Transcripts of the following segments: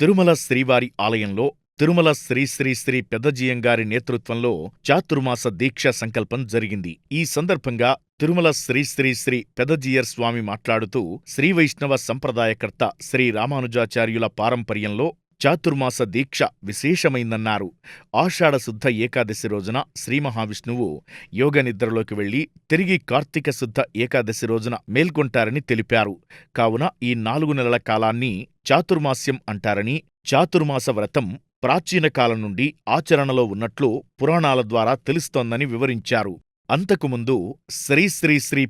తిరుమల శ్రీవారి ఆలయంలో తిరుమల శ్రీ శ్రీ శ్రీ పెద్దజీయంగారి నేతృత్వంలో చాతుర్మాస దీక్ష సంకల్పం జరిగింది. ఈ సందర్భంగా తిరుమల శ్రీ శ్రీ శ్రీ పెదజీయర్ స్వామి మాట్లాడుతూ శ్రీవైష్ణవ సంప్రదాయకర్త శ్రీ రామానుజాచార్యుల పారంపర్యంలో చాతుర్మాస దీక్ష విశేషమైందన్నారు. ఆషాఢశుద్ధ ఏకాదశి రోజున శ్రీ మహావిష్ణువు యోగ నిద్రలోకి వెళ్ళి తిరిగి కార్తీక శుద్ధ ఏకాదశి రోజున మేల్కొంటారని తెలిపారు. కావున ఈ నాలుగు నెలల కాలాన్ని చాతుర్మాస్యం అంటారని చాతుర్మాస వ్రతం ప్రాచీన కాలం నుండి ఆచరణలో ఉన్నట్లు పురాణాల ద్వారా తెలుస్తోందని వివరించారు. అంతకుముందు శ్రీ శ్రీ శ్రీ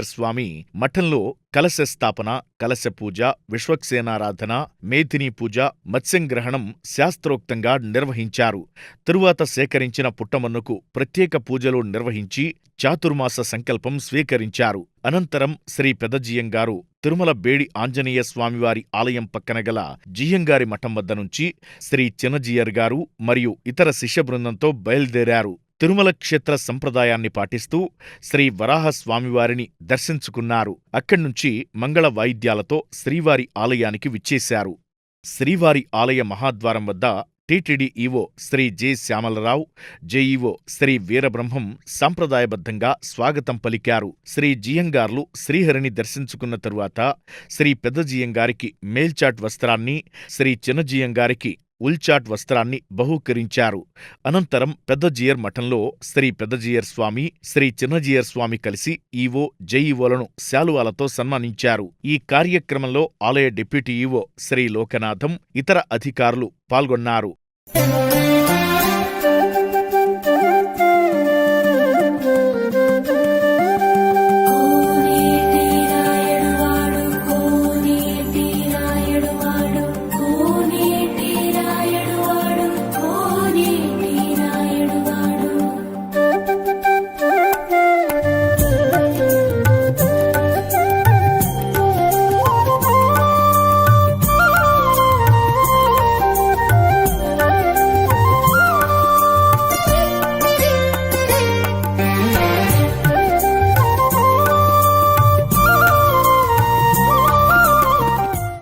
స్వామి మఠంలో కలశ స్థాపన కలశ పూజ విశ్వక్సేనారాధన మేధిని పూజ మత్స్యంగ్రహణం శాస్త్రోక్తంగా నిర్వహించారు. తరువాత సేకరించిన పుట్టమన్నుకు ప్రత్యేక పూజలు నిర్వహించి చాతుర్మాస సంకల్పం స్వీకరించారు. అనంతరం శ్రీ పెదజీయంగారు తిరుమల బేడి ఆంజనేయ స్వామివారి ఆలయం పక్కన గల జియ్యంగారి మఠం వద్ద నుంచి శ్రీ చిన్నజీయర్ గారు మరియు ఇతర శిష్య బృందంతో బయలుదేరారు. తిరుమల క్షేత్ర సంప్రదాయాన్ని పాటిస్తూ శ్రీ వరాహస్వామివారిని దర్శించుకున్నారు. అక్కడ్నుంచి మంగళ వాయిద్యాలతో శ్రీవారి ఆలయానికి విచ్చేశారు. శ్రీవారి ఆలయ మహాద్వారం వద్ద TTD EO Shri J Shyamala Rao JEO Shri Veerabrahmam సాంప్రదాయబద్ధంగా స్వాగతం పలికారు. శ్రీ జియంగార్లు శ్రీహరిని దర్శించుకున్న తరువాత శ్రీ పెద్దజియంగారికి మేల్చాట్ వస్త్రాన్ని శ్రీ చిన్నజియంగారికి ఉల్చాట్ వస్త్రాన్ని బహూకరించారు. అనంతరం పెద్దజీయర్ మఠంలో శ్రీ పెద్దజీయర్ స్వామి శ్రీ చిన్నజీయర్ స్వామి కలిసి ఈవో జేఈఓలను శాలువాలతో సన్మానించారు. ఈ కార్యక్రమంలో ఆలయ డిప్యూటీ ఈవో శ్రీ లోకనాథం ఇతర అధికారులు పాల్గొన్నారు.